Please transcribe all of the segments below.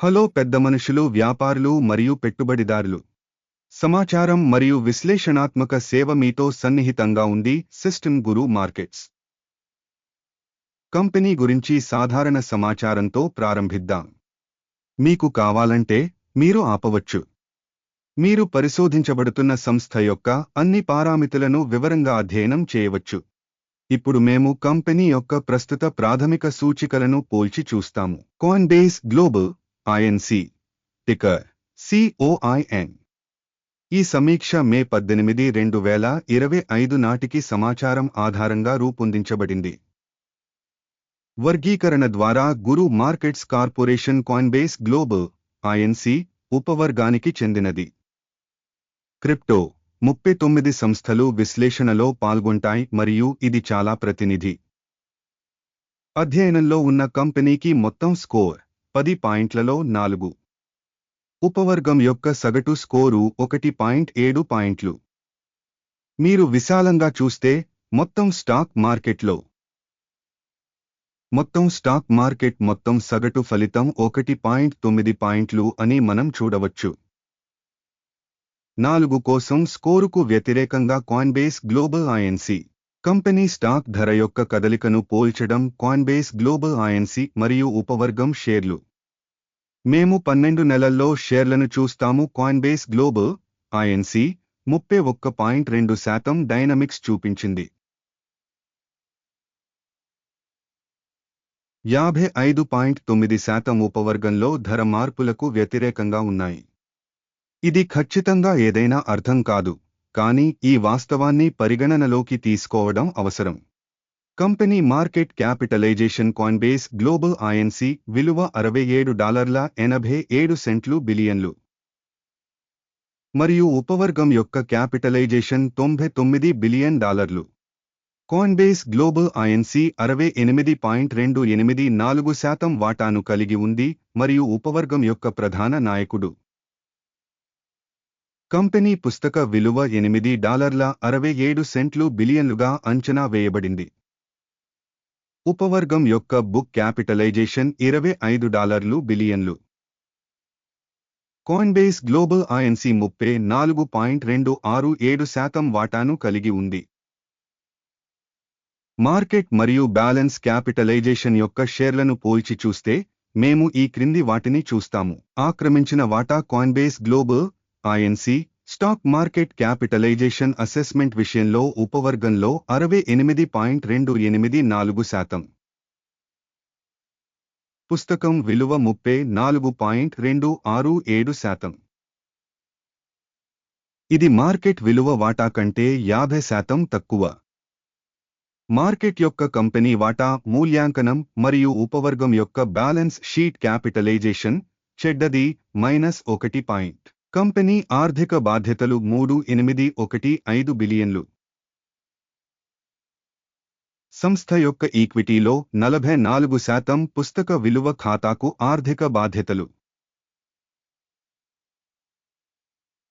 Hello పెద్ద మనుషులు వ్యాపారులు మరియు పెట్టుబడిదారులు. సమాచారం మరియు విశ్లేషణాత్మక సేవ మీతో సన్నిహితంగా ఉంది సిస్టమ్ గురు మార్కెట్స్. కంపెనీ గురించి సాధారణ సమాచారంతో ప్రారంభిద్దాం. మీకు కావాలంటే మీరు ఆపవచ్చు. మీరు పరిశోధించబడుతున్న సంస్థ యొక్క అన్ని పారామితులను వివరంగా అధ్యయనం చేయవచ్చు. ఇప్పుడు మేము కంపెనీ యొక్క ప్రస్తుత ప్రాథమిక సూచికలను పోల్చి చూస్తాము. Coinbase global INC ticker COIN ఈ సమీక్ష మే పద్దెనిమిది రెండు వేల ఇరవై ఐదు నాటికి సమాచారం ఆధారంగా రూపొందించబడింది. వర్గీకరణ ద్వారా Guru Markets corporation Coinbase Global INC ఉపవర్గానికి చెందినది. క్రిప్టో ముప్పై తొమ్మిది సంస్థలు విశ్లేషణలో పాల్గొంటాయి మరియు ఇది చాలా ప్రతినిధి. అధ్యయనంలో ఉన్న కంపెనీకి మొత్తం స్కోర్ పది పాయింట్లలో నాలుగు. ఉపవర్గం యొక్క సగటు స్కోరు ఒకటి పాయింట్ ఏడు పాయింట్లు. మీరు విశాలంగా చూస్తే మొత్తం స్టాక్ మార్కెట్లో. మొత్తం స్టాక్ మార్కెట్ మొత్తం సగటు ఫలితం ఒకటి పాయింట్ తొమ్మిది పాయింట్లు అని మనం చూడవచ్చు. నాలుగు కోసం స్కోరుకు వ్యతిరేకంగా Coinbase Global INC company stock ధర యొక్క కదలికను పోల్చడం కాయిన్బేస్ గ్లోబల్ ఐఎన్సీ మరియు ఉపవర్గం షేర్లు. మేము పన్నెండు నెలల్లో షేర్లను చూస్తాము. కాయిన్బేస్ గ్లోబల్ ఐఎన్సి ముప్పై ఒక్క పాయింట్ రెండు శాతం డైనమిక్స్ చూపించింది. యాభై ఐదు పాయింట్ తొమ్మిది శాతం ఉపవర్గంలో ధర మార్పులకు వ్యతిరేకంగా ఉన్నాయి. ఇది ఖచ్చితంగా ఏదైనా అర్థం కాదు కానీ ఈ వాస్తవాన్ని పరిగణనలోకి తీసుకోవడం అవసరం. Company market capitalization Coinbase Global INC విలువ అరవై ఏడు డాలర్ల ఎనభై ఏడు సెంట్లు బిలియన్లు. మరియు ఉపవర్గం యొక్క క్యాపిటలైజేషన్ తొంభై తొమ్మిది బిలియన్ డాలర్లు. కాన్బేస్ గ్లోబల్ ఐఎన్సి అరవై ఎనిమిది పాయింట్ రెండు ఎనిమిది నాలుగు శాతం వాటాను కలిగి ఉంది మరియు ఉపవర్గం యొక్క ప్రధాన నాయకుడు. కంపెనీ పుస్తక విలువ ఎనిమిది డాలర్ల అరవై ఏడు సెంట్లు బిలియన్లుగా అంచనా వేయబడింది. ఉపవర్గం యొక్క బుక్ క్యాపిటలైజేషన్ ఇరవై ఐదు డాలర్లు బిలియన్లు. కాయిన్బేస్ గ్లోబల్ ఐఎన్సీ ముప్పై నాలుగు పాయింట్ రెండు ఆరు ఏడు శాతం వాటాను కలిగి ఉంది. మార్కెట్ మరియు బ్యాలెన్స్ క్యాపిటలైజేషన్ యొక్క షేర్లను పోల్చి చూస్తే మేము ఈ క్రింది వాటిని చూస్తాము. ఆక్రమించిన వాటా Coinbase Global INC stock market capitalization assessment విషయంలో ఉపవర్గంలో అరవై ఎనిమిది పాయింట్ రెండు ఎనిమిది నాలుగు శాతం. పుస్తకం విలువ ముప్పై నాలుగు పాయింట్ రెండు ఆరు ఏడు శాతం. ఇది మార్కెట్ విలువ వాటా కంటే యాభై శాతం తక్కువ. మార్కెట్ యొక్క కంపెనీ వాటా మూల్యాంకనం మరియు ఉపవర్గం యొక్క బ్యాలెన్స్ షీట్ క్యాపిటలైజేషన్ చెడ్డది మైనస్ ఒకటి పాయింట్. కంపెనీ ఆర్థిక బాధ్యతలు మూడు ఎనిమిది ఒకటి ఐదు బిలియన్లు. సంస్థ యొక్క ఈక్విటీలో నలభై నాలుగు శాతం పుస్తక విలువ ఖాతాకు ఆర్థిక బాధ్యతలు.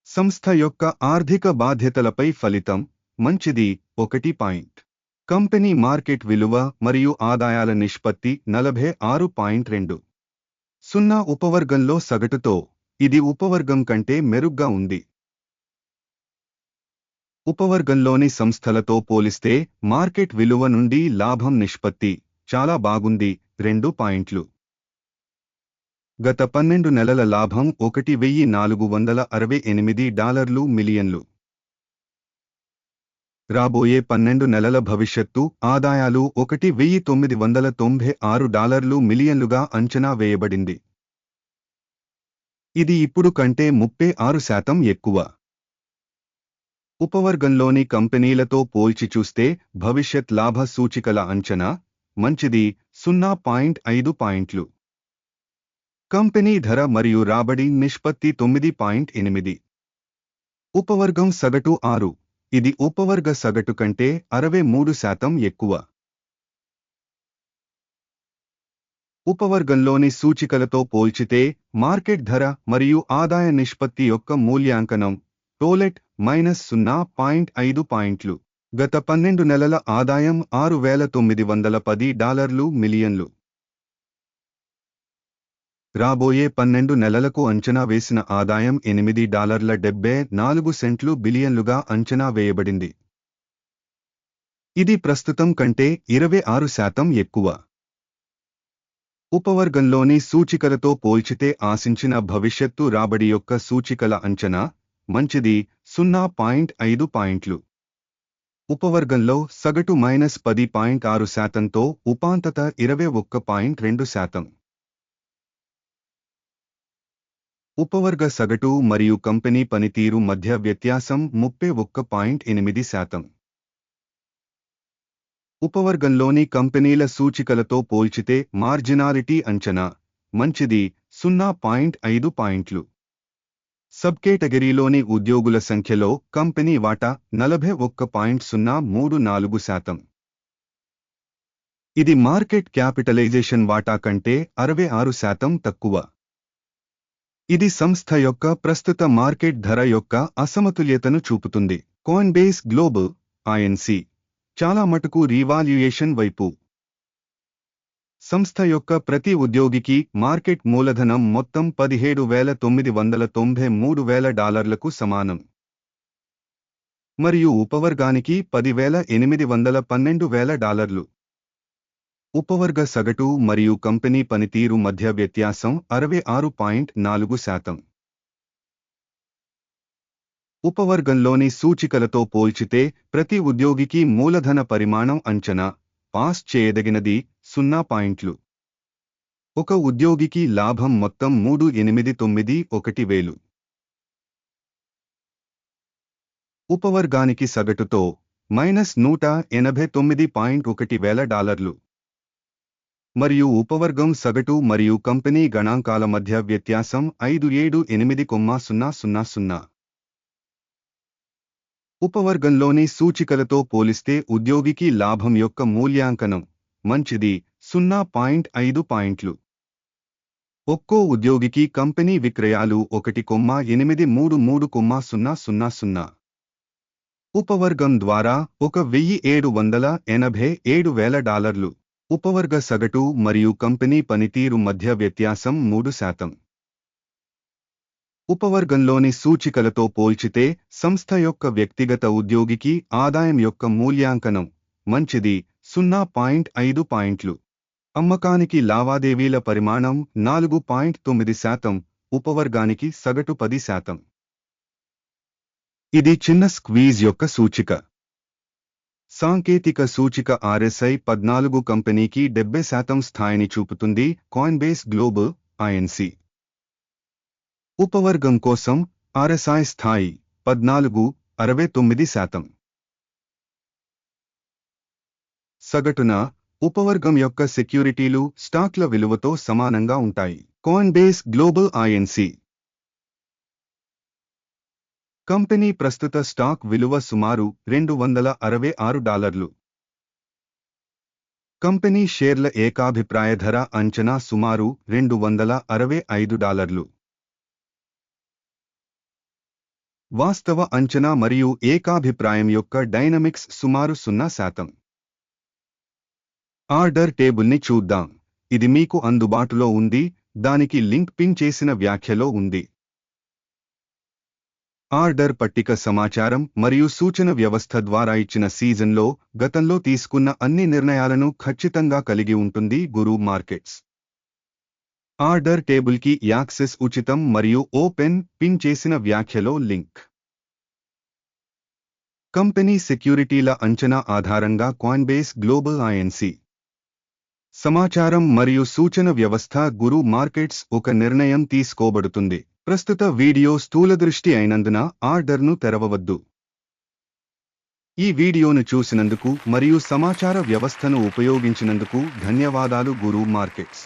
సంస్థ యొక్క ఆర్థిక బాధ్యతలపై ఫలితం మంచిది ఒకటి పాయింట్. కంపెనీ మార్కెట్ విలువ మరియు ఆదాయాల నిష్పత్తి నలభై ఆరు పాయింట్ రెండు. సున్నా ఉపవర్గంలో సగటుతో ఇది ఉపవర్గం కంటే మెరుగ్గా ఉంది. ఉపవర్గంలోని సంస్థలతో పోలిస్తే మార్కెట్ విలువ నుండి లాభం నిష్పత్తి చాలా బాగుంది. రెండు పాయింట్లు. గత పన్నెండు నెలల లాభం ఒకటి వెయ్యి నాలుగు వందల అరవై ఎనిమిది డాలర్లు మిలియన్లు. రాబోయే పన్నెండు నెలల భవిష్యత్తు ఆదాయాలు ఒకటి వెయ్యి తొమ్మిది వందల తొంభై ఆరు డాలర్లు మిలియన్లుగా అంచనా వేయబడింది. ఇది ఇప్పుడు కంటే ముప్పై ఆరు శాతం ఎక్కువ. ఉపవర్గంలోని కంపెనీలతో పోల్చి చూస్తే భవిష్యత్ లాభ సూచికల అంచనా మంచిది సున్నా పాయింట్ ఐదు పాయింట్లు. కంపెనీ ధర మరియు రాబడి నిష్పత్తి తొమ్మిది పాయింట్ ఎనిమిది. ఉపవర్గం సగటు ఆరు. ఇది ఉపవర్గ సగటు కంటే అరవై మూడు శాతం ఎక్కువ. ఉపవర్గంలోని సూచికలతో పోల్చితే మార్కెట్ ధర మరియు ఆదాయ నిష్పత్తి యొక్క మూల్యాంకనం టోలెట్ మైనస్ సున్నా పాయింట్ ఐదు పాయింట్లు. గత పన్నెండు నెలల ఆదాయం ఆరు వేల తొమ్మిది వందల పది డాలర్లు మిలియన్లు. రాబోయే పన్నెండు నెలలకు అంచనా వేసిన ఆదాయం ఎనిమిది డాలర్ల డెబ్బే నాలుగు సెంట్లు బిలియన్లుగా అంచనా వేయబడింది. ఇది ప్రస్తుతం కంటే ఇరవై ఆరు శాతం ఎక్కువ. ఉపవర్గంలోని సూచికలతో పోల్చితే ఆశించిన భవిష్యత్తు రాబడి యొక్క సూచికల అంచనా మంచిది సున్నా పాయింట్ ఐదు పాయింట్లు. ఉపవర్గంలో సగటు మైనస్ పది పాయింట్ ఆరు శాతంతో ఉపాంతత ఇరవై ఒక్క పాయింట్ రెండు శాతం. ఉపవర్గ సగటు మరియు కంపెనీ పనితీరు మధ్య వ్యత్యాసం ముప్పై ఒక్క పాయింట్ ఎనిమిది శాతం. ఉపవర్గంలోని కంపెనీల సూచికలతో పోల్చితే మార్జినాలిటీ అంచనా మంచిది సున్నా పాయింట్ ఐదు పాయింట్లు. సబ్ కేటగిరీలోని ఉద్యోగుల సంఖ్యలో కంపెనీ వాటా నలభై ఒక్క పాయింట్ సున్నా మూడు నాలుగు శాతం. ఇది మార్కెట్ క్యాపిటలైజేషన్ వాటా కంటే అరవై ఆరు శాతం తక్కువ. ఇది సంస్థ యొక్క ప్రస్తుత మార్కెట్ ధర యొక్క అసమతుల్యతను చూపుతుంది. కోన్బేస్ గ్లోబల్ ఐఎన్సీ చాలా మటుకు రీవాల్యుయేషన్ వైపు. సంస్థ యొక్క ప్రతి ఉద్యోగికి మార్కెట్ మూలధనం మొత్తం పదిహేడు వేల తొమ్మిది వందల తొంభై మూడు వేల డాలర్లకు సమానం. మరియు ఉపవర్గానికి పదివేల ఎనిమిది వందల పన్నెండు వేల డాలర్లు. ఉపవర్గ సగటు మరియు కంపెనీ పనితీరు మధ్య వ్యత్యాసం అరవై ఆరు పాయింట్ నాలుగు శాతం. ఉపవర్గంలోని సూచికలతో పోల్చితే ప్రతి ఉద్యోగికి మూలధన పరిమాణం అంచనా పాస్ చేయదగినది సున్నా పాయింట్లు. ఒక ఉద్యోగికి లాభం మొత్తం మూడు ఎనిమిది తొమ్మిది ఒకటి వేలు. ఉపవర్గానికి సగటుతో మైనస్ నూట ఎనభై తొమ్మిది పాయింట్ ఒకటి వేల డాలర్లు. మరియు ఉపవర్గం సగటు మరియు కంపెనీ గణాంకాల మధ్య వ్యత్యాసం ఐదు ఏడు ఎనిమిది కొమ్మా సున్నా సున్నా సున్నా. ఉపవర్గంలోని సూచికలతో పోలిస్తే ఉద్యోగికి లాభం యొక్క మూల్యాంకనం. మంచిది. సున్నా పాయింట్ ఐదు పాయింట్లు. ఒక్కో ఉద్యోగికి కంపెనీ విక్రయాలు ఒకటి కొమ్మా ఎనిమిది మూడు మూడు కొమ్మ సున్నా సున్నా సున్నా. ఉపవర్గం ద్వారా ఒక వెయ్యి ఏడు వందల ఎనభై ఏడు వేల డాలర్లు. ఉపవర్గ సగటు మరియు కంపెనీ పనితీరు మధ్య వ్యత్యాసం మూడు శాతం. ఉపవర్గంలోని సూచికలతో పోల్చితే సంస్థ యొక్క వ్యక్తిగత ఉద్యోగికి ఆదాయం యొక్క మూల్యాంకనం మంచిది సున్నా పాయింట్ ఐదు పాయింట్లు. అమ్మకానికి లావాదేవీల పరిమాణం నాలుగు పాయింట్ తొమ్మిది శాతం ఉపవర్గానికి సగటు పది శాతం. ఇది చిన్న స్క్వీజ్ యొక్క సూచిక. సాంకేతిక సూచిక ఆర్ఎస్ఐ పద్నాలుగు కంపెనీకి డెబ్బై శాతం స్థాయిని చూపుతుంది కాయిన్బేస్ గ్లోబల్ ఐఎన్సీ ఉపవర్గం కోసం ఆర్ఎస్ఐ స్థాయి పద్నాలుగు అరవై తొమ్మిది శాతం. సగటున ఉపవర్గం యొక్క సెక్యూరిటీలు స్టాక్ల విలువతో సమానంగా ఉంటాయి. కాయిన్బేస్ గ్లోబల్ ఐఎన్సి కంపెనీ ప్రస్తుత స్టాక్ విలువ సుమారు రెండు వందల అరవై ఆరు డాలర్లు. కంపెనీ షేర్ల ఏకాభిప్రాయ ధర అంచనా సుమారు రెండు వందల అరవై ఐదు డాలర్లు. వాస్తవ అంచనా మరియు ఏకాభిప్రాయం యొక్క డైనమిక్స్ సుమారు సున్నా శాతం. ఆర్డర్ టేబుల్ని చూద్దాం. ఇది మీకు అందుబాటులో ఉంది. దానికి లింక్ పిన్ చేసిన వ్యాఖ్యలో ఉంది. ఆర్డర్ పట్టిక సమాచారం మరియు సూచన వ్యవస్థ ద్వారా ఇచ్చిన సీజన్లో గతంలో తీసుకున్న అన్ని నిర్ణయాలను ఖచ్చితంగా కలిగి ఉంటుంది గురు మార్కెట్స్. ఆర్డర్ టేబుల్కి యాక్సెస్ ఉచితం మరియు ఓపెన్ పిన్ చేసిన వ్యాఖ్యలో లింక్. కంపెనీ సెక్యూరిటీల అంచనా ఆధారంగా కాయిన్బేస్ గ్లోబల్ ఐఎన్సి సమాచారం మరియు సూచన వ్యవస్థ గురు మార్కెట్స్ ఒక నిర్ణయం తీసుకోబడుతుంది. ప్రస్తుత వీడియో స్థూలదృష్టి అయినందున ఆర్డర్ను తెరవవద్దు. ఈ వీడియోను చూసినందుకు మరియు సమాచార వ్యవస్థను ఉపయోగించినందుకు ధన్యవాదాలు గురు మార్కెట్స్.